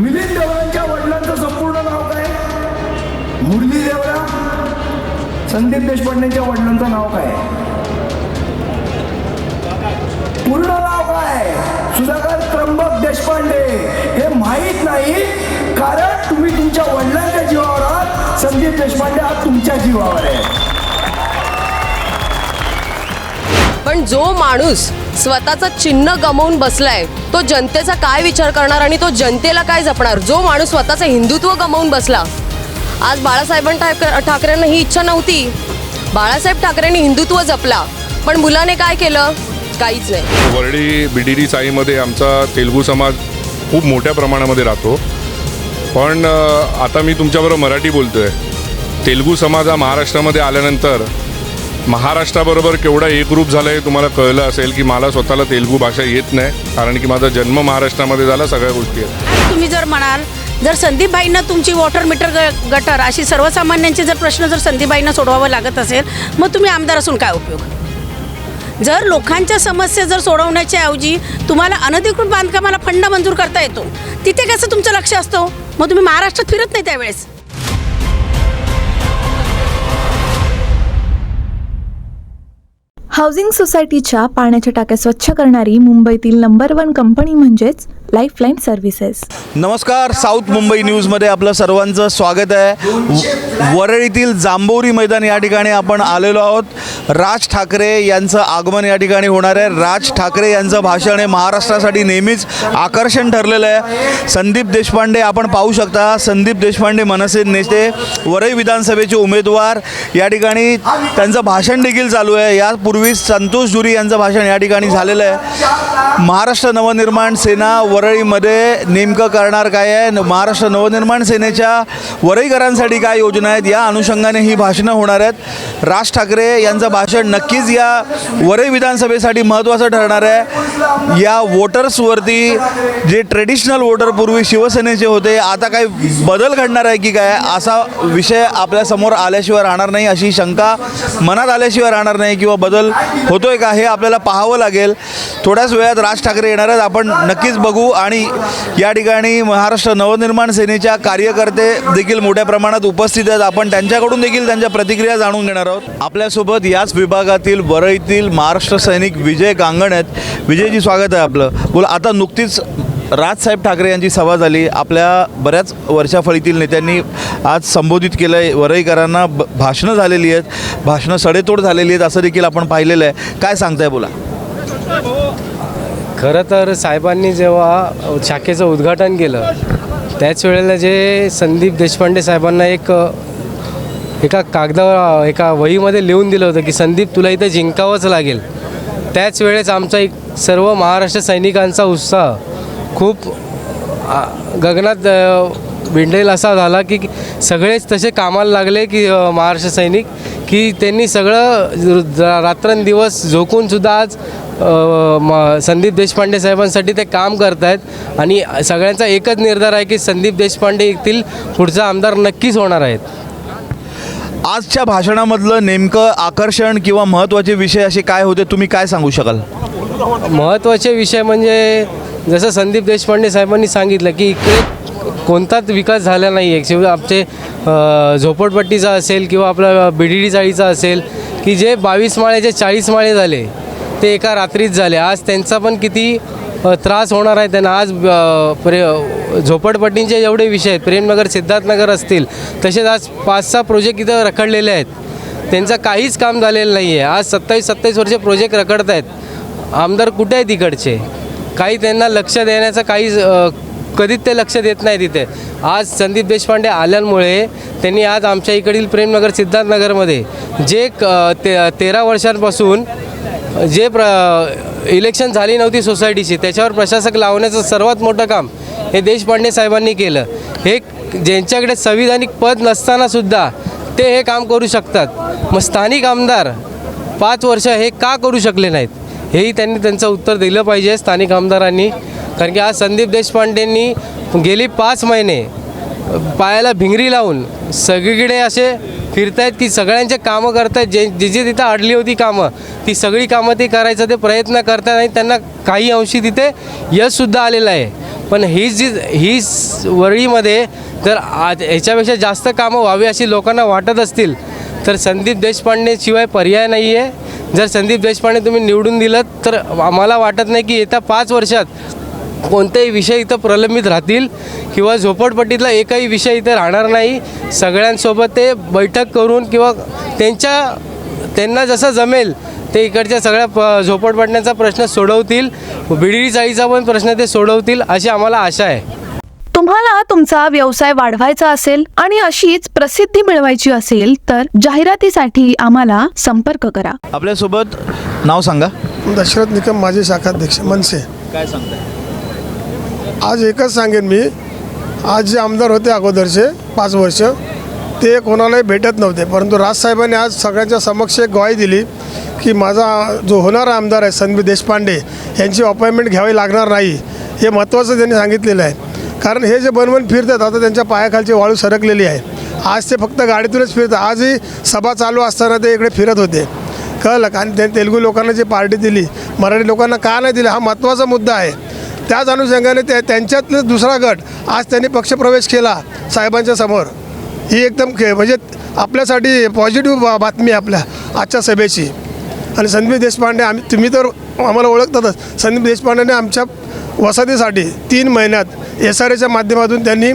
मिलिंद देवरांच्या वडिलांचं संपूर्ण नाव काय? मुरली देवरा संदीप देशपांडेच्या वडिलांचं नाव काय? पूर्ण नाव काय? सुधाकर त्र्यंबक देशपांडे. हे माहीत नाही कारण तुम्ही तुमच्या वडिलांच्या जीवावर आहात. संदीप देशपांडे आज तुमच्या जीवावर आहे. पण जो माणूस स्वतःचं चिन्ह गमवून बसलाय. तो जनतेचा काय विचार करणार आणि तो जनतेला काय जपणार? जो माणूस स्वतःचं हिंदुत्व गमावून बसला. आज बाळासाहेबां ठाकरेंना ही इच्छा नव्हती. बाळासाहेब ठाकरेंनी हिंदुत्व जपला. पण मुलाने काय केलं? काहीच नाही. वर्डी बिडीडी साईमध्ये आमचा तेलगू समाज खूप मोठ्या प्रमाणामध्ये राहतो. पण आता मी तुमच्याबरोबर मराठी बोलतो आहे तेलगू समाज हा महाराष्ट्रामध्ये आल्यानंतर महाराष्ट्राबरोबर केवढा एकरूप झालं हे तुम्हाला कळलं असेल की मला स्वतःला तेलगू भाषा येत नाही कारण की माझा जन्म महाराष्ट्रामध्ये झाला सगळ्या गोष्टी आहेत. तुम्ही जर म्हणाल जर संदीपबाईंना तुमची वॉटर मीटर ग- गटर अशी सर्वसामान्यांचे जर प्रश्न जर संदीपबाईंना सोडवावं लागत असेल मग तुम्ही आमदार असून काय उपयोग? जर लोकांच्या समस्या जर सोडवण्याच्या ऐवजी तुम्हाला अनधिकृत बांधकामाला फंड मंजूर करता येतो तिथे कसं तुमचं लक्ष असतं? मग तुम्ही महाराष्ट्रात फिरत नाही त्यावेळेस. हाऊसिंग सोसायटीच्या पाण्याच्या टाक्या स्वच्छ करणारी मुंबईतील नंबर वन कंपनी म्हणजेच लाईफलाईन सर्व्हिसेस नमस्कार साऊथ मुंबई न्यूजमध्ये आपलं सर्वांचं स्वागत आहे. वरळीतील जांभोरी मैदान या ठिकाणी आपण आलेलो आहोत. राज ठाकरे यांचं आगमन या ठिकाणी होणार आहे. राज ठाकरे यांचं भाषण हे महाराष्ट्रासाठी नेहमीच आकर्षण ठरलेलं आहे. संदीप देशपांडे आपण पाहू शकता. संदीप देशपांडे मनसे नेते वरळी विधानसभेचे उमेदवार. या ठिकाणी त्यांचं भाषण देखील चालू आहे. यापूर्वी संतोष जुरी यांचं भाषण या ठिकाणी झालेलं आहे. महाराष्ट्र नवनिर्माण सेना वरळीमध्ये नेमकं करणार काय आहे? महाराष्ट्र नवनिर्माण सेनेच्या वरळीकरांसाठी काय योजना आहेत? या अनुषंगाने ही भाषणं होणार आहेत. राज ठाकरे यांचं भाषण नक्कीच या वरळी विधानसभेसाठी महत्त्वाचं ठरणार आहे. या वोटर्सवरती जे ट्रेडिशनल वोटर पूर्वी शिवसेनेचे होते आता काही बदल घडणार आहे की काय? असा विषय आपल्यासमोर आल्याशिवाय राहणार नाही. अशी शंका मनात आल्याशिवाय राहणार नाही किंवा बदल होतोय का हे आपल्याला पाहावं लागेल. थोड्याच वेळात राज ठाकरे येणार आहेत. आपण नक्कीच बघू. आणि या ठिकाणी महाराष्ट्र नवनिर्माण सेनेच्या कार्यकर्ते देखील मोठ्या प्रमाणात उपस्थित आहेत. आपण त्यांच्याकडून देखील त्यांच्या प्रतिक्रिया जाणून घेणार आहोत. आपल्यासोबत याच विभागातील वरळीतील महाराष्ट्र सैनिक विजय गांगण आहेत. विजयजी स्वागत आहे आपलं. बोला आता नुकतीच राजसाहेब ठाकरे यांची सभा झाली. आपल्या बऱ्याच वर्षाफळीतील नेत्यांनी आज संबोधित केलं आहे वरईकरांना भाषणं झालेली आहेत. भाषणं सडेतोड झालेली आहेत असं देखील आपण पाहिलेलं आहे. काय सांगताय बोला. हो, खरं तर साहेबांनी जेव्हा शाखेचं उद्घाटन केलं त्याच वेळेला जे संदीप देशपांडे साहेबांना एक एका कागदावर एका वहीमध्ये लिहून दिलं होतं की संदीप तुला इथं जिंकावंच लागेल. त्याच वेळेस आमचा एक सर्व महाराष्ट्र सैनिकांचा उत्साह खूप गगनात विंडेल भिंडेल असा झाला की सगळेच तसे कामाला लागले की महाराष्ट्र सैनिक की त्यांनी सगळं रात्रंदिवस झोकूनसुद्धा आज म संदीप देशपांडे साहेबांसाठी ते काम करत आहेत आणि सगळ्यांचा एकच निर्धार आहे की संदीप देशपांडे येथील पुढचा आमदार नक्कीच होणार आहेत. आजच्या भाषणामधलं नेमकं आकर्षण किंवा महत्त्वाचे विषय असे काय होते तुम्ही काय सांगू शकाल? महत्त्वाचे विषय म्हणजे जसं संदीप देशपांडे साहेबांनी सांगितलं की इकडे कोणताच विकास झाला नाही आहे. शिव आमचे झोपडपट्टीचा असेल किंवा आपला बिडीडी चाळीचा असेल की जे बावीस माळ्याचे चाळीस माळे झाले ते एका रात्रीच झाले. आज त्यांचा पण किती त्रास होणार आहे त्यांना. आज प्रे झोपडपट्टींचे जेवढे विषय आहेत. प्रेमनगर सिद्धार्थनगर असतील तसेच आज पाच सहा प्रोजेक्ट इथं रखडलेले आहेत. त्यांचं काहीच काम झालेलं नाही आहे. आज सत्तावीस सत्तावीस वर्ष प्रोजेक्ट रखडत आहेत आमदार कुठे आहेत इकडचे? काही त्यांना लक्ष देण्याचं काही कधीच ते लक्ष देत नाही तिथे. आज संदीप देशपांडे आल्यामुळे त्यांनी आज आमच्या इकडील प्रेमनगर सिद्धार्थनगरमध्ये जे क- ते तेरा वर्षांपासून जे प्र इलेक्शन झाली नव्हती सोसायटीची त्याच्यावर प्रशासक लावण्याचं सर्वात मोठं काम हे देशपांडे साहेबांनी केलं. हे ज्यांच्याकडे संविधानिक पद नसतानासुद्धा ते हे काम करू शकतात. मग स्थानिक आमदार पाच वर्ष हे का करू शकले नाहीत? हेही त्यांनी त्यांचं उत्तर दिलं पाहिजे स्थानिक आमदारांनी. कारण की आज संदीप देशपांडेंनी गेली पाच महिने पायाला भिंगरी लावून सगळीकडे असे फिरतायत की सगळ्यांचे कामं करतायत. जे जी जी तिथं अडली होती कामं ती सगळी कामं ते करायचं ते प्रयत्न करतात आणि त्यांना काही अंशी तिथे यशसुद्धा आलेलं आहे. पण ही जी ही वरळीमध्ये जर आज ह्याच्यापेक्षा जास्त कामं व्हावी अशी लोकांना वाटत असतील तर संदीप देशपांडेशिवाय पर्याय नाही आहे जर संदीप देशपांडे तुम्ही निवडून दिलं तर आम्हाला वाटत नाही की येत्या पाच वर्षात कोणतेही विषय इथं प्रलंबित राहतील किंवा झोपडपट्टीतला एकही विषय इथं राहणार नाही. सगळ्यांसोबत ते बैठक करून किंवा त्यांच्या त्यांना जसं जमेल ते इकडच्या सगळ्या प झोपडपट्ट्यांचा प्रश्न सोडवतील. बिडी चाळीचा पण प्रश्न ते सोडवतील अशी आम्हाला आशा आहे. तुम्हाला तुमचा व्यवसाय वाढवायचा असेल आणि अशीच प्रसिद्धी मिळवायची असेल तर जाहिरातीसाठी आम्हाला संपर्क करा. आपल्यासोबत नाव सांगा. दशरथ निकम माझे शाखाध्यक्ष मनसे. काय सांगताय? आज एकच सांगेन मी. आज जे आमदार होते अगोदरचे पाच वर्ष ते कोणालाही भेटत नव्हते. परंतु राजसाहेबांनी आज सगळ्यांच्या समक्ष एक ग्वाही दिली की माझा जो होणारा आमदार आहे संदीप देशपांडे यांची अपॉइंटमेंट घ्यावी लागणार नाही हे महत्त्वाचं त्यांनी सांगितलेलं आहे. कारण हे जे बनवण फिरतात आता त्यांच्या पायाखालची वाळू सरकलेली आहे आज ते फक्त गाडीतूनच फिरतात. आजही सभा चालू असताना ते इकडे फिरत होते. कळलं कारण आणि ते तेलुगू लोकांना जी पार्टी दिली मराठी लोकांना का नाही दिली हा महत्त्वाचा मुद्दा आहे. त्याच अनुषंगाने त्या त्यांच्यातलं दुसरा गट आज त्यांनी पक्षप्रवेश केला साहेबांच्या समोर. ही एकदम म्हणजे आपल्यासाठी पॉझिटिव्ह बा बातमी आपल्या आजच्या सभेची. आणि संदीप देशपांडे आम्ही तुम्ही तर आम्हाला ओळखतातच. संदीप देशपांडेने आमच्या वसाहतीसाठी तीन महिन्यात एस आर एच्या माध्यमातून त्यांनी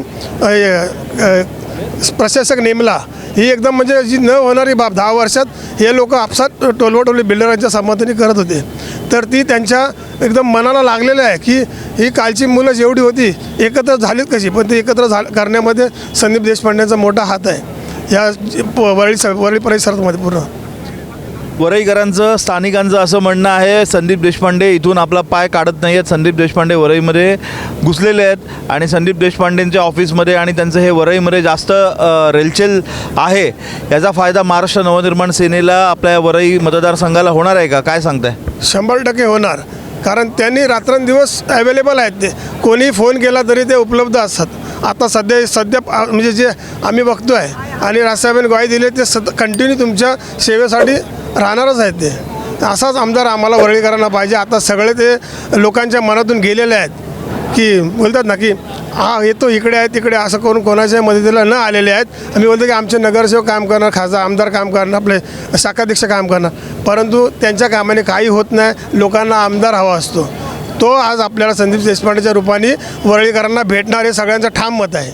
प्रशासक नेमला. ही एकदम म्हणजे जी न होणारी बाब दहा वर्षात हे लोक आपसात टोलवाटोली बिल्डरांच्या संमतीने करत होते. तर ती त्यांच्या एकदम मनाला लागलेलं आहे की ही कालची मुलं जेवढी होती एकत्र झालीत कशी? पण ती एकत्र झा करण्यामध्ये संदीप देशपांडेंचा मोठा हात आहे. या प- वरळी स वरळी परिसरामध्ये पूर्ण. वरईकरांचं स्थानिकांचं असं म्हणणं आहे. संदीप देशपांडे इथून आपला पाय काढत नाही आहेत. संदीप देशपांडे वरईमध्ये घुसलेले आहेत. आणि संदीप देशपांडेंच्या ऑफिसमध्ये आणि त्यांचं हे वरईमध्ये जास्त रेलचेल आहे. याचा फायदा महाराष्ट्र नवनिर्माण सेनेला आपल्या वरई मतदारसंघाला होणार आहे का? काय सांगताय? शंभर टक्के होणार. कारण त्यांनी रात्रंदिवस अवेलेबल आहेत. ते कोणी फोन केला तरी ते उपलब्ध असतात. आता सध्या सध्या म्हणजे जे आम्ही बघतो आहे आणि राजसाहेबांनी ग्वाही दिली ते सत कंटिन्यू तुमच्या सेवेसाठी राहणारच आहेत ते. असाच आमदार आम्हाला वरळीकरांना पाहिजे. आता सगळे ते लोकांच्या मनातून गेलेले आहेत की बोलतात ना की हा येतो इकडे आहे तिकडे असं करून कोणाच्या मदतीला न आलेले आहेत. आम्ही बोलतो की आमचे नगरसेवक काम करणार खासदार आमदार काम करणार आपले शाखाध्यक्ष काम करणार. परंतु त्यांच्या कामाने काही होत नाही. लोकांना आमदार हवा असतो. तो आज आपल्याला संदीप देशपांडेच्या रूपाने वरळीकरांना भेटणार हे सगळ्यांचं ठाम मत आहे.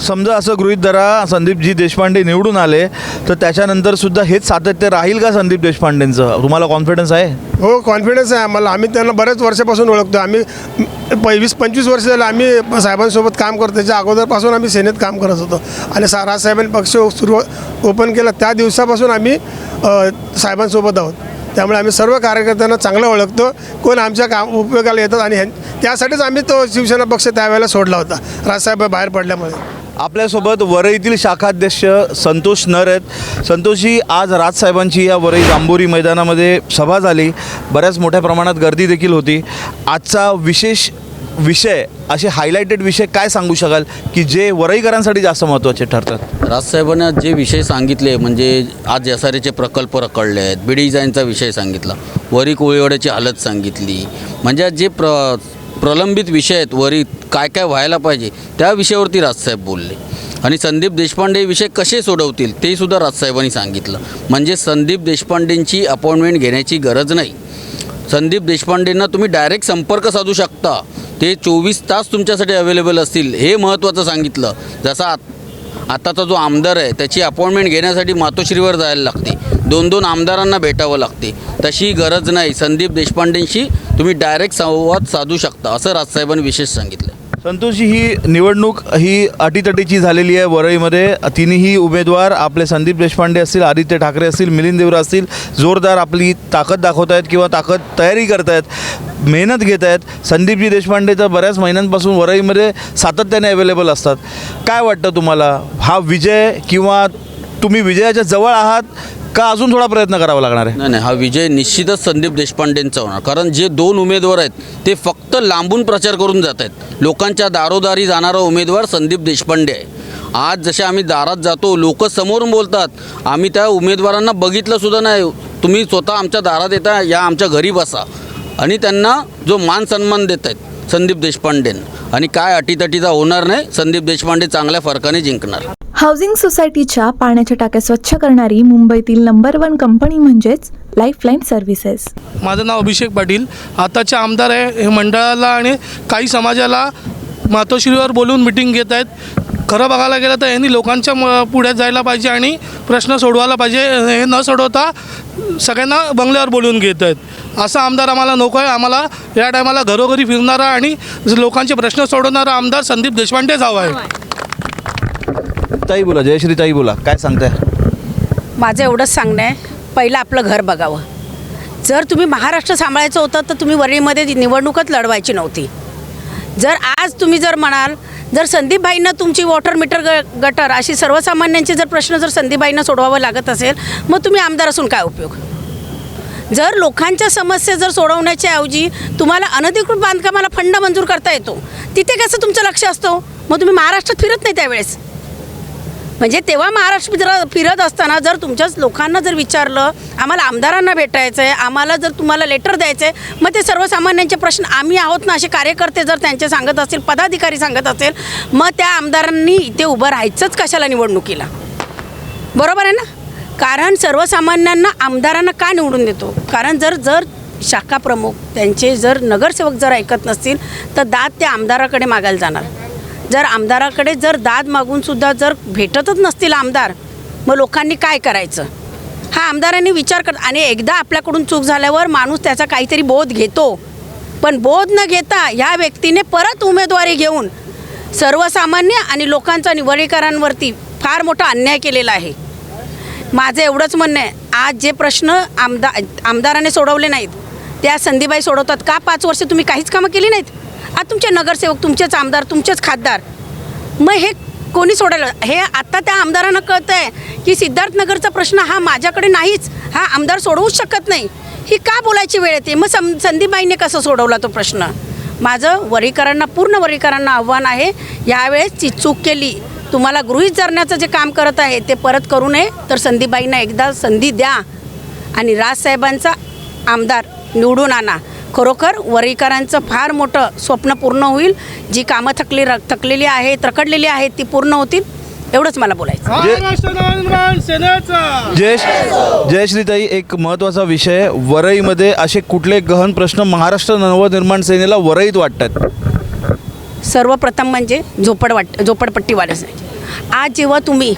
समजा असं गृहित धरा संदीपजी देशपांडे निवडून आले तर त्याच्यानंतर सुद्धा हेच सातत्य राहील का संदीप देशपांडेंचं? तुम्हाला कॉन्फिडन्स आहे? हो कॉन्फिडन्स आहे आम्हाला. आम्ही त्यांना बऱ्याच वर्षापासून ओळखतो आम्ही प- वीस पंचवीस वर्ष झालं आम्ही साहेबांसोबत काम करतो त्याच्या अगोदरपासून आम्ही सेनेत काम करत होतो. आणि सा राजसाहेबांनी पक्ष सुरू ओपन केला. त्या दिवसापासून आम्ही साहेबांसोबत आहोत. त्यामुळे आम्ही सर्व कार्यकर्त्यांना चांगलं ओळखतो. कोण आमच्या काम उपयोगाला येतात आणि त्यासाठीच आम्ही तो शिवसेना पक्ष त्यावेळेला सोडला होता. राजसाहेब बाहेर पडल्यामुळे. आपल्यासोबत वरईतील शाखाध्यक्ष संतोष नर आहेत. संतोषजी आज राजसाहेबांची या वरई जांभोरी मैदानामध्ये सभा झाली. बऱ्याच मोठ्या प्रमाणात गर्दी देखील होती. आजचा विशेष विषय असे हायलायटेड विषय काय सांगू शकाल की जे वरईकरांसाठी जास्त महत्त्वाचे ठरतात? राजसाहेबांना जे विषय सांगितले म्हणजे आज एसआरएचे प्रकल्प रखडले आहेत बी डिझाईनचा विषय सांगितला वरी कोळीवाड्याची हालत सांगितली म्हणजे जे प्र प्रलंबित विषय आहेत वरी काय काय व्हायला पाहिजे त्या विषयावरती राजसाहेब बोलले. आणि संदीप देशपांडे हे विषय कसे सोडवतील ते सुद्धा राजसाहेबांनी सांगितलं. म्हणजे संदीप देशपांडेंची अपॉइंटमेंट घेण्याची गरज नाही. संदीप देशपांडेंना तुम्ही डायरेक्ट संपर्क साधू शकता. ते चोवीस तास तुमच्यासाठी अवेलेबल असतील हे महत्त्वाचं सांगितलं. जसा आत- आताचा जो आमदार आहे त्याची अपॉइंटमेंट घेण्यासाठी मातोश्रीवर जायला लागते. दोन दोन आमदारांना भेटावं लागते. तशी गरज नाही. संदीप देशपांडेंशी तुम्ही डायरेक्ट संवाद साधू शकता असं राजसाहेबांनी विशेष सांगितलं. संतोषी ही निवडणूक ही अटीतटीची झालेली आहे वरईमध्ये तिन्ही उमेदवार आपले संदीप देशपांडे असतील आदित्य ठाकरे असतील मिलिंद देवरा असतील जोरदार आपली ताकद दाखवत आहेत किंवा ताकद तयारी करत आहेत मेहनत घेत आहेत. संदीपजी देशपांडे तर बऱ्याच महिन्यांपासून वरईमध्ये सातत्याने अवेलेबल असतात. काय वाटतं तुम्हाला? हा विजय किंवा तुम्ही विजयाच्या जवळ आहात? का अजून थोडा प्रयत्न करावा लागणार आहे? नाही नाही हा विजय निश्चितच संदीप देशपांडेंचा होणार. कारण जे दोन उमेदवार आहेत ते फक्त लांबून प्रचार करून जात आहेत. लोकांच्या दारोदारी जाणारा उमेदवार संदीप देशपांडे आहे. आज जसे आम्ही दारात जातो लोक समोरून बोलतात आम्ही त्या उमेदवारांना बघितलं सुद्धा नाही. तुम्ही स्वतः आमच्या दारात येता या आमच्या घरी बसा. आणि त्यांना जो मान सन्मान देत आहेत संदीप देशपांडेन आणि काय अटीतटीचा होणार नाही संदीप देशपांडे चांगल्या फरकाने जिंकणार. हाऊसिंग सोसायटीच्या पाण्याच्या टाक्या स्वच्छ करणारी मुंबईतील नंबर वन कंपनी म्हणजेच लाईफलाईन सर्व्हिसेस माझं नाव अभिषेक पाटील. आताचे आमदार आहे हे मंडळाला आणि काही समाजाला मातोश्रीवर बोलून मिटिंग घेत आहेत. खरं बघायला गेलं तर यांनी लोकांच्या म पुढ्यात जायला पाहिजे आणि प्रश्न सोडवायला पाहिजे. हे न सोडवता सगळ्यांना बंगल्यावर बोलून घेत आहेत. असा आमदार आम्हाला नको आहे. आम्हाला या टायमाला घरोघरी फिरणारा आणि लोकांचे प्रश्न सोडवणारा आमदार संदीप देशपांडेच हवा आहे. ताई बोला जयश्री ताई बोला. काय सांगताय? माझं एवढंच सांगणं आहे. पहिलं आपलं घर बघावं. जर तुम्ही महाराष्ट्र सांभाळायचं होतं तर तुम्ही वरळीमध्ये निवडणूकच लढवायची नव्हती. जर आज तुम्ही जर म्हणाल जर संदीपभाईंना तुमची वॉटर मीटर ग गटर अशी सर्वसामान्यांचे जर प्रश्न जर संदीपभाईंना सोडवावं लागत असेल मग तुम्ही आमदार असून काय उपयोग? जर लोकांच्या समस्या जर सोडवण्याच्या ऐवजी तुम्हाला अनधिकृत बांधकामाला फंड मंजूर करता येतो तिथे कसं तुमचं लक्ष असतं? मग तुम्ही महाराष्ट्रात फिरत नाही त्यावेळेस. म्हणजे तेव्हा महाराष्ट्र फिर फिरत असताना जर तुमच्याच लोकांना जर विचारलं आम्हाला आमदारांना भेटायचं आहे आम्हाला जर तुम्हाला लेटर द्यायचं आहे मग ते सर्वसामान्यांचे प्रश्न आम्ही आहोत ना असे कार्यकर्ते जर त्यांचे सांगत असतील पदाधिकारी सांगत असेल मग त्या आमदारांनी इथे उभं राहायचंच कशाला निवडणुकीला? बरोबर आहे ना? कारण सर्वसामान्यांना आमदारांना का निवडून देतो? कारण जर जर शाखा प्रमुख त्यांचे जर नगरसेवक जर ऐकत नसतील तर दाद त्या आमदाराकडे मागायला जाणार. जर आमदाराकडे जर दाद मागूनसुद्धा जर भेटतच नसतील आमदार मग लोकांनी काय करायचं? हा आमदारांनी विचार कर आणि एकदा आपल्याकडून चूक झाल्यावर माणूस त्याचा काहीतरी बोध घेतो. पण बोध न घेता ह्या व्यक्तीने परत उमेदवारी घेऊन सर्वसामान्य आणि लोकांचा निवडीकरांवरती फार मोठा अन्याय केलेला आहे. माझं एवढंच म्हणणं आहे. आज जे प्रश्न आमदा आमदाराने सोडवले नाहीत त्या संधीबाई सोडवतात. का पाच वर्ष तुम्ही काहीच कामं केली नाहीत? आज तुमचे नगरसेवक तुमचेच आमदार तुमचेच खासदार. मग हे कोणी सोडायला हे आत्ता त्या आमदारांना कळतं आहे की सिद्धार्थनगरचा प्रश्न हा माझ्याकडे नाहीच. हा आमदार सोडवूच शकत नाही. ही का बोलायची वेळ येते? मग सं संदीपबाईंनी कसं सोडवला तो प्रश्न? माझं वरीकरांना पूर्ण वरीकरांना आव्हान आहे यावेळेस ती चूक केली. तुम्हाला गृहित धरण्याचं जे काम करत आहे ते परत करू नये तर संदीपबाईंना एकदा संधी द्या. आणि राजसाहेबांचा आमदार निवडून आणा. खरोखर वरीकरांचं फार मोठं स्वप्न पूर्ण होईल. जी कामं थकली थकलेली आहेत रखडलेली आहेत ती पूर्ण होतील एवढंच मला बोलायचं जय जयश्रीताई एक महत्त्वाचा विषय वरईमध्ये असे कुठले गहन प्रश्न महाराष्ट्र नवनिर्माण सेनेला वरईत वाटतात? सर्वप्रथम म्हणजे झोपड वाट झोपडपट्टीवाल्यासाठी आज जेव्हा तुम्ही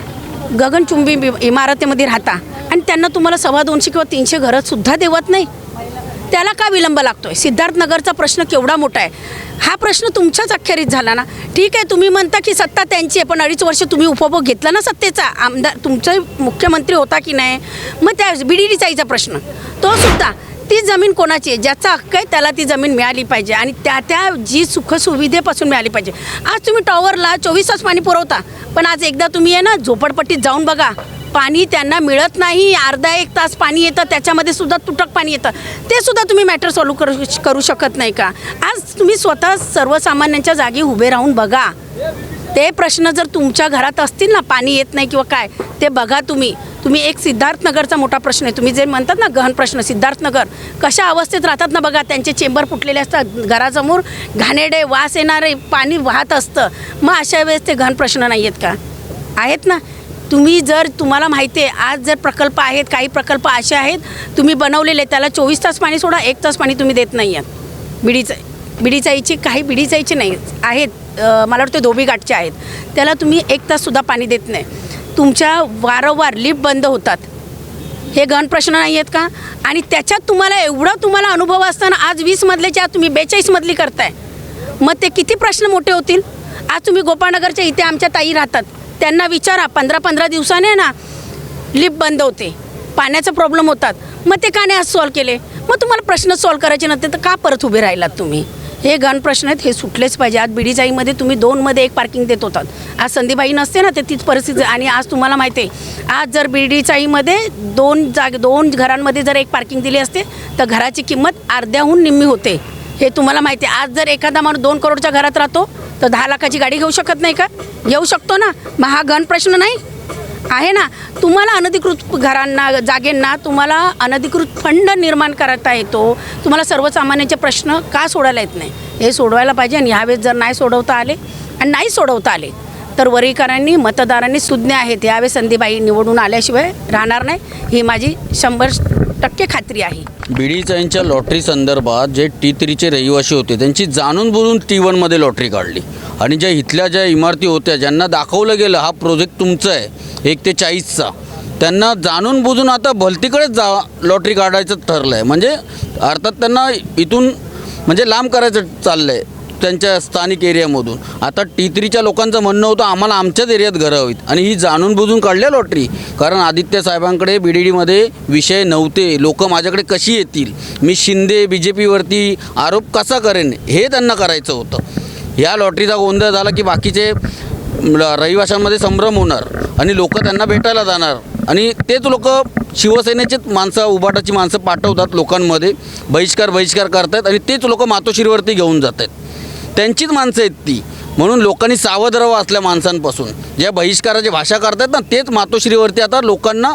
गगनचुंबी इमारतीमध्ये राहता आणि त्यांना तुम्हाला सव्वा दोनशे किंवा तीनशे घरं सुद्धा देवत नाही त्याला का विलंब लागतो आहे सिद्धार्थनगरचा प्रश्न केवढा मोठा आहे. हा प्रश्न तुमच्याच अखेरीत झाला ना? ठीक आहे तुम्ही म्हणता की सत्ता त्यांची आहे पण अडीच वर्ष तुम्ही उपभोग घेतला ना सत्तेचा? आमदार तुमचा मुख्यमंत्री होता की नाही? मग त्या बी डी चाईचा प्रश्न. तो सुद्धा ती जमीन कोणाची आहे? ज्याचा हक्क आहे त्याला ती जमीन मिळाली पाहिजे. आणि त्या त्या जी सुखसुविधेपासून मिळाली पाहिजे. आज तुम्ही टॉवरला चोवीस तास पाणी पुरवता. पण आज एकदा तुम्ही आहे ना झोपडपट्टीत जाऊन बघा. पाणी त्यांना मिळत नाही अर्धा एक तास पाणी येतं त्याच्यामध्ये सुद्धा तुटक पाणी येतं. ते सुद्धा तुम्ही मॅटर सॉल्व्ह करू करू शकत नाही का? आज तुम्ही स्वतः सर्वसामान्यांच्या जागी उभे राहून बघा. ते प्रश्न जर तुमच्या घरात असतील ना पाणी येत नाही किंवा काय ते बघा तुम्ही. तुम्ही एक सिद्धार्थनगरचा मोठा प्रश्न आहे. तुम्ही जे म्हणतात ना गहन प्रश्न सिद्धार्थनगर कशा अवस्थेत राहतात ना बघा त्यांचे चेंबर फुटलेले असतात घरासमोर. घाणेरडे वास येणारे पाणी वाहत असतं. मग अशा वेळेस ते गहन प्रश्न नाही आहेत का? आहेत ना? तुम्ही जर तुम्हाला माहिती आहे आज जर प्रकल्प आहेत काही प्रकल्प असे आहेत तुम्ही बनवलेले त्याला चोवीस तास पाणी सोडा एक तास पाणी तुम्ही देत नाही आहात बिडीचं बिडीचाईची काही बिडीचाईची नाही आहेत मला वाटतं धोबी गाठचे आहेत. त्याला तुम्ही एक ताससुद्धा पाणी देत नाही. तुमच्या वारंवार लिफ्ट बंद होतात. हे गहन प्रश्न नाही आहेत का? आणि त्याच्यात तुम्हाला एवढा तुम्हाला अनुभव असताना आज वीसमधल्याच्या आज तुम्ही बेचाळीसमधली करताय. मग ते किती प्रश्न मोठे होतील? आज तुम्ही गोपाळनगरच्या इथे आमच्या ताई राहतात. त्यांना विचारा पंधरा पंधरा दिवसाने ना लिफ्ट बंद होते. पाण्याचा प्रॉब्लेम होतात. मग ते का नाही आज सॉल्व केले? मग तुम्हाला प्रश्न सॉल्व करायचे नसते तर का परत उभे राहिलात तुम्ही? हे गण प्रश्न आहेत हे सुटलेच पाहिजे. आज बिडीजाईमध्ये तुम्ही दोनमध्ये एक पार्किंग देत होतात. आज संधीबाई नसते ना ते तीच परिस्थिती आणि आज तुम्हाला माहिती आहे आज जर बिडीचाईमध्ये दोन जाग दोन घरांमध्ये जर एक पार्किंग दिली असते तर घराची किंमत अर्ध्याहून निम्मी होते. हे तुम्हाला माहिती आहे. आज जर एखादा माणूस दोन करोडच्या घरात राहतो तर दहा लाखाची गाडी घेऊ शकत नाही का? घेऊ शकतो ना. मग हा गण प्रश्न नाही? आहे ना. तुम्हाला अनधिकृत घरांना जागेंना तुम्हाला अनधिकृत फंड निर्माण करता येतो. तुम्हाला सर्वसामान्यांचे प्रश्न का सोडायला येत नाही? हे सोडवायला पाहिजे आणि ह्यावेळेस जर नाही सोडवता आले आणि नाही सोडवता आले तर वरीकरांनी मतदारांनी सुज्ञ आहेत. यावेळी संधीबाई निवडून आल्याशिवाय राहणार नाही. ही माझी शंभर टक्के खात्री आहे. बीडीचाईंच्या लॉटरी संदर्भात जे टी थ्रीचे रहिवासी होते त्यांची जाणून बुजून टी वनमध्ये लॉटरी काढली. आणि ज्या इथल्या ज्या इमारती होत्या ज्यांना दाखवलं गेलं हा प्रोजेक्ट तुमचा आहे एक ते चाळीसचा त्यांना जाणून बुजून आता भलतीकडेच जा लॉटरी काढायचं ठरलं आहे म्हणजे अर्थात त्यांना इथून म्हणजे लांब करायचं चाललं आहे त्यांच्या स्थानिक एरियामधून. आता टी थ्रीच्या लोकांचं म्हणणं होतं आम्हाला आमच्याच एरियात घरं हवीत. आणि ही जाणून बुजून काढल्या लॉटरी कारण आदित्य साहेबांकडे बी डी डीमध्ये विषय नव्हते. लोकं माझ्याकडे कशी येतील? मी शिंदे बी जे पीवरती आरोप कसा करेन? हे त्यांना करायचं होतं. या लॉटरीचा गोंधळ झाला की बाकीचे रहिवाशांमध्ये संभ्रम होणार. आणि लोक त्यांना भेटायला जाणार. आणि तेच लोक शिवसेनेचेच माणसं उबाटाची माणसं पाठवतात लोकांमध्ये. बहिष्कार बहिष्कार करतात आणि तेच लोक मातोश्रीवरती घेऊन जात आहेत त्यांचीच माणसं आहेत ती. म्हणून लोकांनी सावध राहावं असल्या माणसांपासून. ज्या बहिष्काराची भाषा करतात ना तेच मातोश्रीवरती आता लोकांना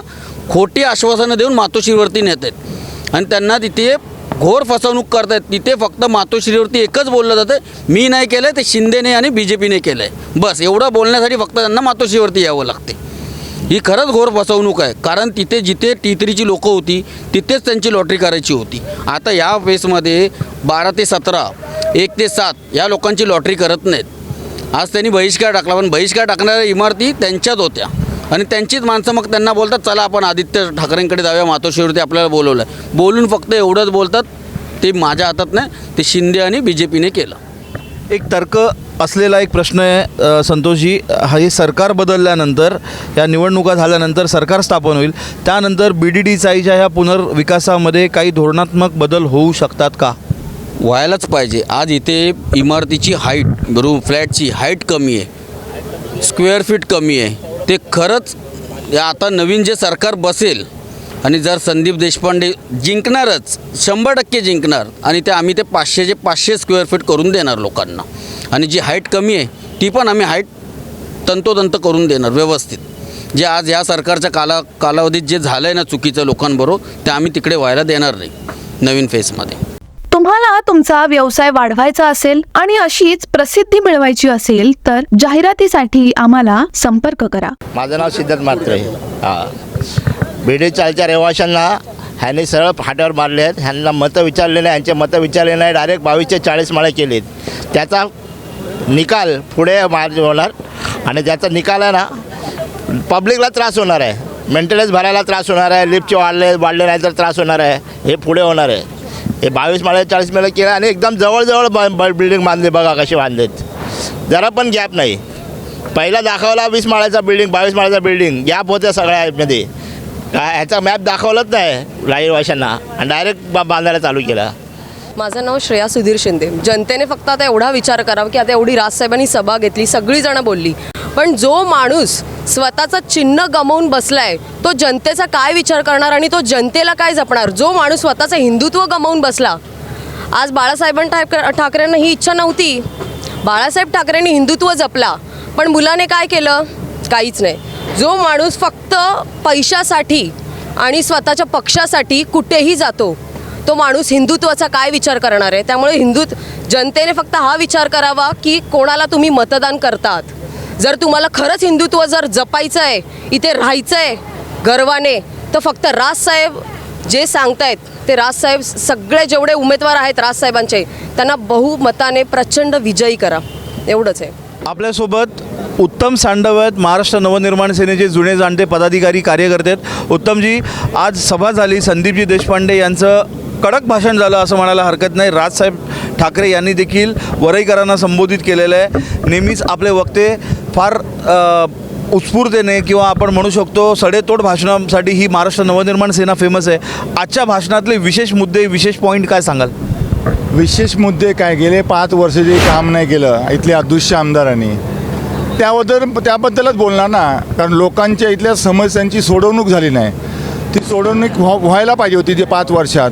खोटी आश्वासनं देऊन मातोश्रीवरती नेत आहेत. आणि त्यांना तिथे घोर फसवणूक करतायत. तिथे फक्त मातोश्रीवरती एकच बोललं जातं मी नाही केलं ते शिंदेने आणि बी जे पीने केलं आहे बस एवढं बोलण्यासाठी फक्त त्यांना मातोश्रीवरती यावं लागते ही खरंच घोर फसवणूक आहे. कारण तिथे जिथे टी थ्रीची लोकं होती तिथेच त्यांची लॉटरी करायची होती. आता या फेसमध्ये बारा ते सतरा एक ते सात या लोकांची लॉटरी करत नाहीत. आज त्यांनी बहिष्कार टाकला पण बहिष्कार टाकणाऱ्या इमारती त्यांच्यात होत्या. आणि त्यांचीच माणसं मग त्यांना बोलतात चला आपण आदित्य ठाकरेंकडे जाऊया मातोश्रीवरती आपल्याला बोलवलं आहे बोलून फक्त एवढंच बोलतात ते माझ्या हातात नाही ते शिंदे आणि बी जे पीने केलं. एक तर्क असलेला एक प्रश्न आहे संतोषजी. हा हे सरकार बदलल्यानंतर या निवडणुका झाल्यानंतर सरकार स्थापन होईल. त्यानंतर बी डी डी चाईच्या ह्या पुनर्विकासामध्ये काही धोरणात्मक बदल होऊ शकतात का? व्हायलाच पाहिजे. आज इथे इमारतीची हाईट रूम फ्लॅटची हाईट कमी आहे. स्क्वेअर फीट कमी आहे. ते खरंच या आता नवीन जे सरकार बसेल आणि जर संदीप देशपांडे जिंकणारच शंभर टक्के जिंकणार आणि ते आम्ही ते पाचशेचे पाचशे स्क्वेअर फीट करून देणार लोकांना. आणि जी हाईट कमी आहे ती पण आम्ही हाईट तंतोतंत करून देणार व्यवस्थित. जे आज या सरकारच्या काला कालावधीत जे झालं आहे ना चुकीचं लोकांबरोबर ते आम्ही तिकडे व्हायला देणार नाही नवीन फेसमध्ये तुम्हाला तुमचा व्यवसाय वाढवायचा असेल आणि अशीच प्रसिद्धी मिळवायची असेल तर जाहिरातीसाठी आम्हाला संपर्क करा. माझं नाव सिद्धार्थ मात्रे हां. चालच्या रहिवाशांना ह्यांनी सरळ फाट्यावर मारले आहेत. ह्यांना मतं विचारले नाही. ह्यांचे मतं विचारले नाही. डायरेक्ट बावीसचे चाळीस माळे केलेत. त्याचा निकाल पुढे मार्च होणार आणि ज्याचा निकाल आहे ना पब्लिकला त्रास होणार आहे. मेंटेनन्स भरायला त्रास होणार आहे. लिफ्टचे वाढले वाढले नाही तर त्रास होणार आहे. हे पुढे होणार आहे. हे बावीस माळे चाळीस माळे केलं आणि एकदम जवळजवळ ब बिल्डिंग बांधली. बघा कशी बांधलेत. जरा पण गॅप नाही. पहिला दाखवला वीस माळ्याचा बिल्डिंग बावीस माळ्याचा बिल्डिंग गॅप होत्या सगळ्यामध्ये काय ह्याचा मॅप दाखवलंच नाही राहीवाशांना आणि डायरेक्ट बा बांधायला चालू केला. माझं नाव श्रेया सुधीर शिंदे. जनतेने फक्त आता एवढा विचार करावा की आता एवढी राजसाहेबांनी सभा घेतली सगळीजणं बोलली. पण जो माणूस स्वतःचं चिन्ह गमावून बसलाय तो जनतेचा काय विचार करणार आणि तो जनतेला काय जपणार? जो माणूस स्वतःचं हिंदुत्व गमावून बसला. आज बाळासाहेबां ठाकर ठाकरेंना ही इच्छा नव्हती. बाळासाहेब ठाकरेंनी हिंदुत्व जपला. पण मुलाने काय केलं? काहीच नाही. जो माणूस फक्त पैशासाठी आणि स्वतःच्या पक्षासाठी कुठेही जातो तो माणूस हिंदुत्वाचा काय विचार करणार आहे? त्यामुळे हिंदुत्व जनतेने फक्त हा विचार करावा की कोणाला तुम्ही मतदान करतात? जर तुम्हाला खरंच हिंदुत्व जर जपायचं आहे इथे राहायचं आहे गर्वाने तर फक्त राजसाहेब जे सांगतायत ते राजसाहेब सगळे जेवढे उमेदवार आहेत राजसाहेबांचे त्यांना बहुमताने प्रचंड विजयी करा. एवढंच आहे. आपल्यासोबत उत्तम सांडवत महाराष्ट्र नवनिर्माण सेनेचे जुने जाणते पदाधिकारी कार्यकर्ते आहेत. उत्तमजी आज सभा झाली संदीपजी देशपांडे यांचं कडक भाषण झालं असं म्हणायला हरकत नाही. राजसाहेब ठाकरे यांनी देखील वरईकरांना संबोधित केलेलं आहे. नेहमीच आपले वक्ते फार उत्स्फूर्तेने किंवा आपण म्हणू शकतो सडेतोड भाषणासाठी ही महाराष्ट्र नवनिर्माण सेना फेमस आहे. आजच्या भाषणातले विशेष मुद्दे विशेष पॉईंट काय सांगाल? विशेष मुद्दे काय? गेले पाच वर्ष जे काम नाही केलं इथल्या अदृश्य आमदारांनी. त्याबद्दल त्याबद्दलच बोलणार ना. कारण लोकांच्या इथल्या समस्यांची सोडवणूक झाली नाही. ती सोडवणूक व्हायला पाहिजे होती जे पाच वर्षात.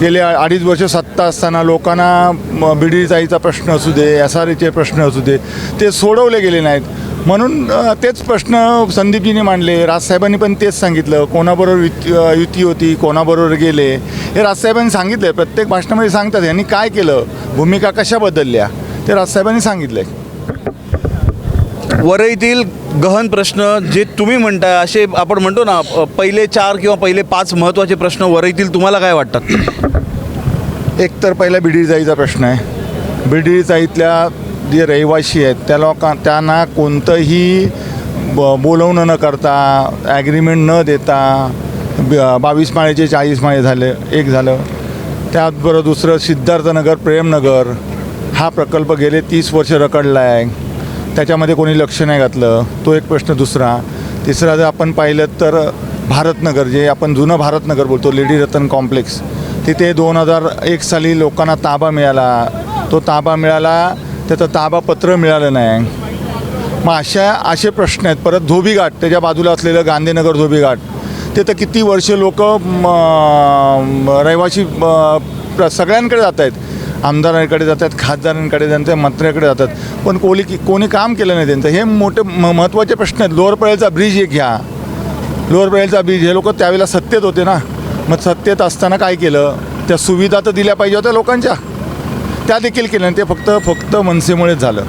गेले अडीच वर्ष सत्ता असताना लोकांना बिडी जाईचा प्रश्न असू दे एस आर प्रश्न असू दे ते सोडवले गेले नाहीत. म्हणून तेच प्रश्न संदीपजीने मांडले राजसाहेबांनी पण तेच सांगितलं. कोणाबरोबर युती युती होती कोणाबरोबर गेले हे राजसाहेबांनी सांगितलं. आहे प्रत्येक भाषणामध्ये सांगतात यांनी काय केलं भूमिका कशा बदलल्या ते राजसाहेबांनी सांगितलं. आहे वरईतील गहन प्रश्न जे तुम्ही म्हणताय असे आपण म्हणतो ना पहिले चार किंवा पहिले पाच महत्त्वाचे प्रश्न वरईतील तुम्हाला काय वाटतात? एक तर पहिला बिडी जाईचा प्रश्न आहे. बिडी जाईतल्या जे रहिवासी आहेत त्या लोकां त्यांना कोणतंही ब बोलवणं न करता ॲग्रीमेंट न देता ब- बावीस माळेचे चाळीस माळे झाले एक झालं. त्याचबरोबर दुसरं सिद्धार्थनगर प्रेमनगर हा प्रकल्प गेले तीस वर्ष रखडला आहे त्याच्यामध्ये कोणी लक्ष नाही घातलं तो एक प्रश्न दुसरा. तिसरा जर आपण पाहिलं तर भारतनगर जे आपण जुनं भारतनगर बोलतो लेडी रतन कॉम्प्लेक्स तिथे दोन हजार एक साली लोकांना ताबा मिळाला. तो ताबा मिळाला त्याचं ताबा पत्र मिळालं नाही. मग अशा असे प्रश्न आहेत. परत धोबीघाट त्याच्या बाजूला असलेलं गांधीनगर धोबीघाट ते तर किती वर्ष लोक रहिवासी प्र- सगळ्यांकडे जात आहेत आमदारांकडे जातात खासदारांकडे जातात मंत्र्याकडे जातात. पण कोणी कोणी काम केलं नाही त्यांचं. हे मोठे म महत्त्वाचे प्रश्न आहेत. लोअर पळेलचा ब्रिज एक घ्या. लोअर पळेलचा ब्रिज हे लोक त्यावेळेला सत्तेत होते ना. मग सत्तेत असताना काय केलं? त्या सुविधा तर दिल्या पाहिजे होत्या लोकांच्या. त्या देखील केल्या ते फक्त फक्त मनसेमुळेच झालं.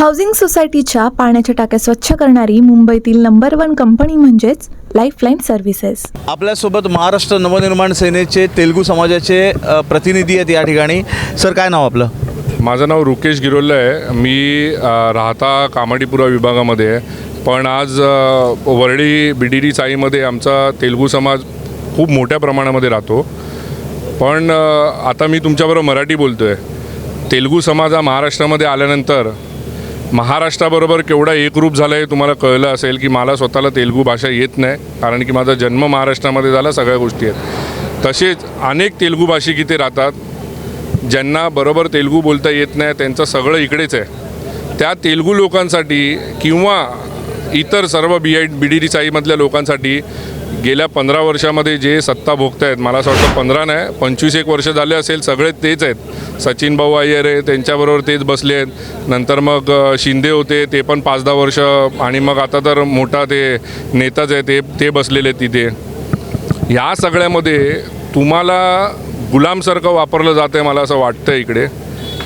हाऊसिंग सोसायटीच्या पाण्याच्या टाक्या स्वच्छ करणारी मुंबईतील नंबर वन कंपनी म्हणजेच लाईफलाईन सर्व्हिसेस आपल्यासोबत महाराष्ट्र नवनिर्माण सेनेचे तेलुगू समाजाचे अ, प्रतिनिधी आहेत या ठिकाणी. सर काय नाव आपलं? माझं नाव रुकेश गिरोल्ले आहे. मी अ, राहता कामाडीपुरा विभागामध्ये आहे. पण आज अ, वरळी बी डी डी चाळीमध्ये आमचा तेलुगू समाज खूप मोठ्या प्रमाणामध्ये राहतो. पण अ, आता मी तुमच्याबरोबर मराठी बोलतो आहे तेलुगू समाज हा महाराष्ट्रामध्ये आल्यानंतर महाराष्ट्राबरोबर केवढा एकरूप झालं आहे तुम्हाला कळलं असेल की मला स्वतःला तेलुगू भाषा येत नाही कारण की माझा जन्म महाराष्ट्रामध्ये झाला सगळ्या गोष्टी आहेत. तसेच अनेक तेलुगू भाषिक इथे राहतात ज्यांना बरोबर तेलुगू बोलता येत नाही त्यांचं सगळं इकडेच आहे. त्या तेलुगू लोकांसाठी किंवा इतर सर्व B I B D D साईमधल्या लोकांसाठी गेल्या पंधरा वर्षामध्ये जे सत्ता भोगत आहेत मला असं वाटतं पंधरा नाही पंचवीस एक वर्ष झाले असेल सगळे तेच आहेत. सचिन भाऊ अय्यर आहे त्यांच्याबरोबर तेच बसले आहेत. नंतर मग शिंदे होते ते पण पाच दहा वर्ष आणि मग आता तर मोठा ते नेताच आहे ते ते बसलेले आहेत तिथे. या सगळ्यामध्ये तुम्हाला गुलामसारखं वापरलं जातं आहे मला असं वाटतं इकडे.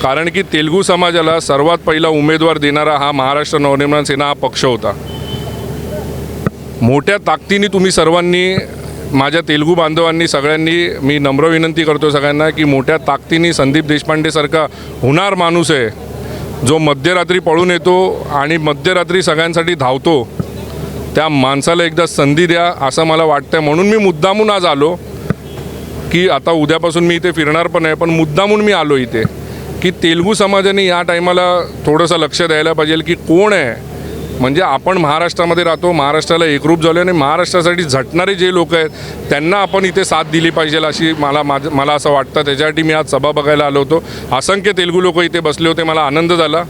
कारण की तेलुगू समाजाला सर्वात पहिला उमेदवार देणारा हा महाराष्ट्र नवनिर्माण सेना हा पक्ष होता. मोठ्या ताकदीने तुम्ही सर्वांनी माझ्या तेलुगू बांधवांनी सगळ्यांनी मी नम्र विनंती करतो सगळ्यांना की मोठ्या ताकदीने संदीप देशपांडेसारखा होणार माणूस आहे जो मध्यरात्री पळून येतो आणि मध्यरात्री सगळ्यांसाठी धावतो त्या माणसाला एकदा संधी द्या असं मला वाटतं म्हणून मी मुद्दामून आज आलो की आता उद्यापासून मी इथे फिरणार पण आहे पण मुद्दामून मी आलो इथे की तेलुगू समाजाने या टायमाला थोडंसं लक्ष द्यायला पाहिजे की कोण आहे म्हणजे आपण महाराष्ट्रामध्ये राहतो महाराष्ट्राला एकरूप झालो आणि महाराष्ट्रासाठी झटणारे जे लोक आहेत त्यांना आपण इथे साथ दिली पाहिजे अशी मला माझ मला असं वाटतं. त्याच्यासाठी मी आज सभा बघायला आलो होतो. असंख्य तेलुगू लोक इथे बसले होते. मला आनंद झाला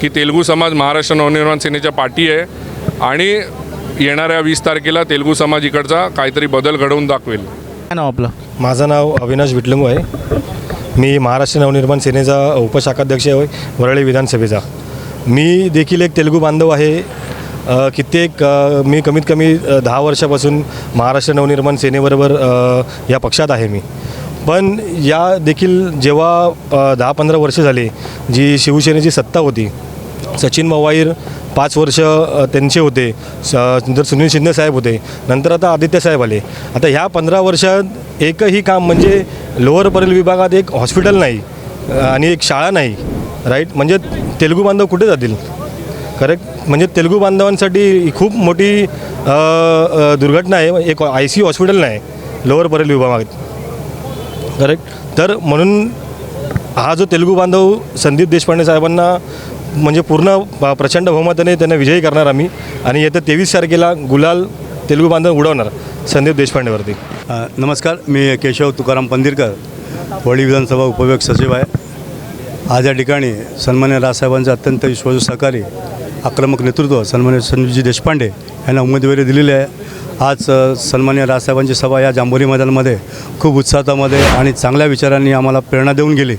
की तेलुगू समाज महाराष्ट्र नवनिर्माण सेनेच्या पाठी आहे आणि येणाऱ्या वीस तारखेला तेलुगू समाज इकडचा काहीतरी बदल घडवून दाखवेल. काय नाव आपलं? माझं नाव अविनाश विटलंगू आहे. मी महाराष्ट्र नवनिर्माण सेनेचा उपशाखाध्यक्ष आहे. वरळी विधानसभेचा. मी देखील एक तेलुगू बांधव आहे. कित्येक मी कमीत कमी दहा वर्षापासून महाराष्ट्र नवनिर्माण सेनेबरोबर या पक्षात आहे मी. पण या देखील जेव्हा दहा पंधरा वर्ष झाली जी शिवसेनेची सत्ता होती सचिन मवाईर पाच वर्ष त्यांचे होते स नंतर सुनील शिंदे साहेब होते नंतर आता आदित्य साहेब आले. आता ह्या पंधरा वर्षात एकही काम म्हणजे लोअर परेल विभागात एक हॉस्पिटल नाही आणि एक शाळा नाही. राईट? म्हणजे तेलुगू बांधव कुठे जातील? करेक्ट म्हणजे तेलुगू बांधवांसाठी खूप मोठी दुर्घटना आहे. एक आय सी हॉस्पिटल नाही लोअर परेल विभागात. करेक्ट तर म्हणून हा जो तेलुगू बांधव संदीप देशपांडे साहेबांना म्हणजे पूर्ण प- प्रचंड बहुमताने त्यांना विजयी करणार आम्ही. आणि येत्या तेवीस तारखेला गुलाल तेलुगू बांधव उडवणार संदीप देशपांडेवरती नमस्कार. मी केशव तुकाराम पंदिरकर वडी विधानसभा उपविभाग सचिव आहे. आज या ठिकाणी सन्मान्य राजसाहेबांचे अत्यंत विश्वासू सहकारी आक्रमक नेतृत्व सन्मान्य संजीवजी देशपांडे यांना उमेदवारी दिलेली आहे. आज सन्मान्य राजसाहेबांची सभा या जांभोरी मैदानामध्ये खूप उत्साहामध्ये आणि चांगल्या विचारांनी आम्हाला प्रेरणा देऊन गेली.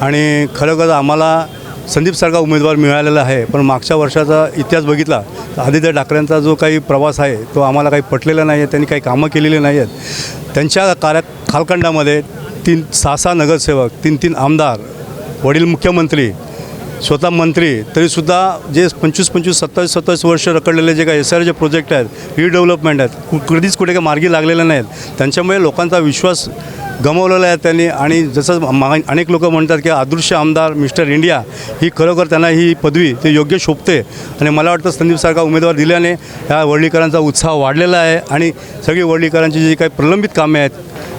आणि खरोखर आम्हाला संदीपसारखा उमेदवार मिळालेला आहे पण मागच्या वर्षाचा इतिहास बघितला तर आदित्य ठाकरेंचा जो काही प्रवास आहे तो आम्हाला काही पटलेला नाही आहे त्यांनी काही कामं केलेली नाही आहेत. त्यांच्या कार्य कालखंडामध्ये तीन सहा सहा नगरसेवक तीन तीन आमदार वडील मुख्यमंत्री स्वतः मंत्री तरीसुद्धा जे पंचवीस पंचवीस सत्तावीस सत्तावीस वर्ष रखडलेले जे काही एस आर जे प्रोजेक्ट आहेत रिडेव्हलपमेंट आहेत कु- कधीच कुठे काही मार्गी लागलेले नाहीत. त्यांच्यामुळे लोकांचा विश्वास गमावलेला आहे त्यांनी आणि जसं मा अनेक लोक म्हणतात की अदृश्य आमदार मिस्टर इंडिया ही खरोखर त्यांना ही पदवी ते योग्य शोभते. आणि मला वाटतं संदीपसारखा उमेदवार दिल्याने या वडलीकरांचा उत्साह वाढलेला आहे आणि सगळी वडलीकरांची जी काही प्रलंबित कामे आहेत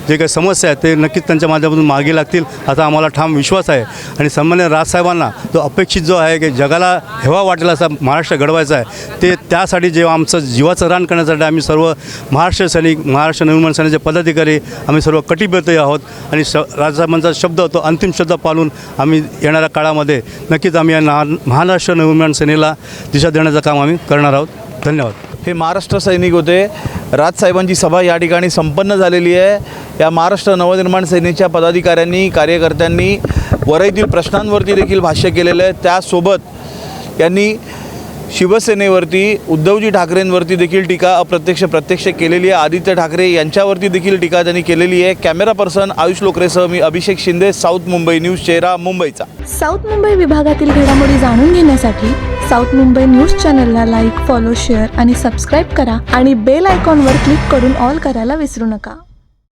जे काही समस्या आहेत ते नक्कीच त्यांच्या माध्यमातून मागे लागतील असा आम्हाला ठाम विश्वास आहे. आणि सन्मान्य राजसाहेबांना जो अपेक्षित जो आहे की जगाला हेवा वाटेल असा महाराष्ट्र घडवायचा आहे ते त्यासाठी जेव्हा आमचं जीवाचं रान करण्यासाठी आम्ही सर्व महाराष्ट्र सैनिक महाराष्ट्र निर्माण सेनेचे पदाधिकारी आम्ही सर्व कटिबद्ध आहोत. आणि स राजसाहेबांचा शब्द तो अंतिम शब्द पाळून आम्ही येणाऱ्या काळामध्ये नक्कीच आम्ही या ना महाराष्ट्र निर्माण सेनेला दिशा देण्याचं काम आम्ही करणार आहोत. धन्यवाद. हे महाराष्ट्र सैनिक होते. राजसाहेबांची सभा या ठिकाणी संपन्न झालेली आहे. या महाराष्ट्र नवनिर्माण सेनेच्या पदाधिकाऱ्यांनी कार्यकर्त्यांनी वरईतील प्रश्नांवरती देखील भाष्य केलेलं आहे. त्यासोबत यांनी शिवसेनेवरती उद्धवजी ठाकरेंवरती देखील टीका अप्रत्यक्ष प्रत्यक्ष केलेली आहे. आदित्य ठाकरे यांच्यावरती देखील टीका त्यांनी केलेली आहे. कॅमेरा पर्सन आयुष लोकरेसह मी अभिषेक शिंदे साऊथ मुंबई न्यूज चेहरा मुंबईचा. साऊथ मुंबई विभागातील घडामोडी जाणून घेण्यासाठी साऊथ मुंबई न्यूज चॅनलला लाईक फॉलो शेअर आणि सबस्क्राईब करा आणि बेल आयकॉनवर क्लिक करून ऑल करायला विसरू नका.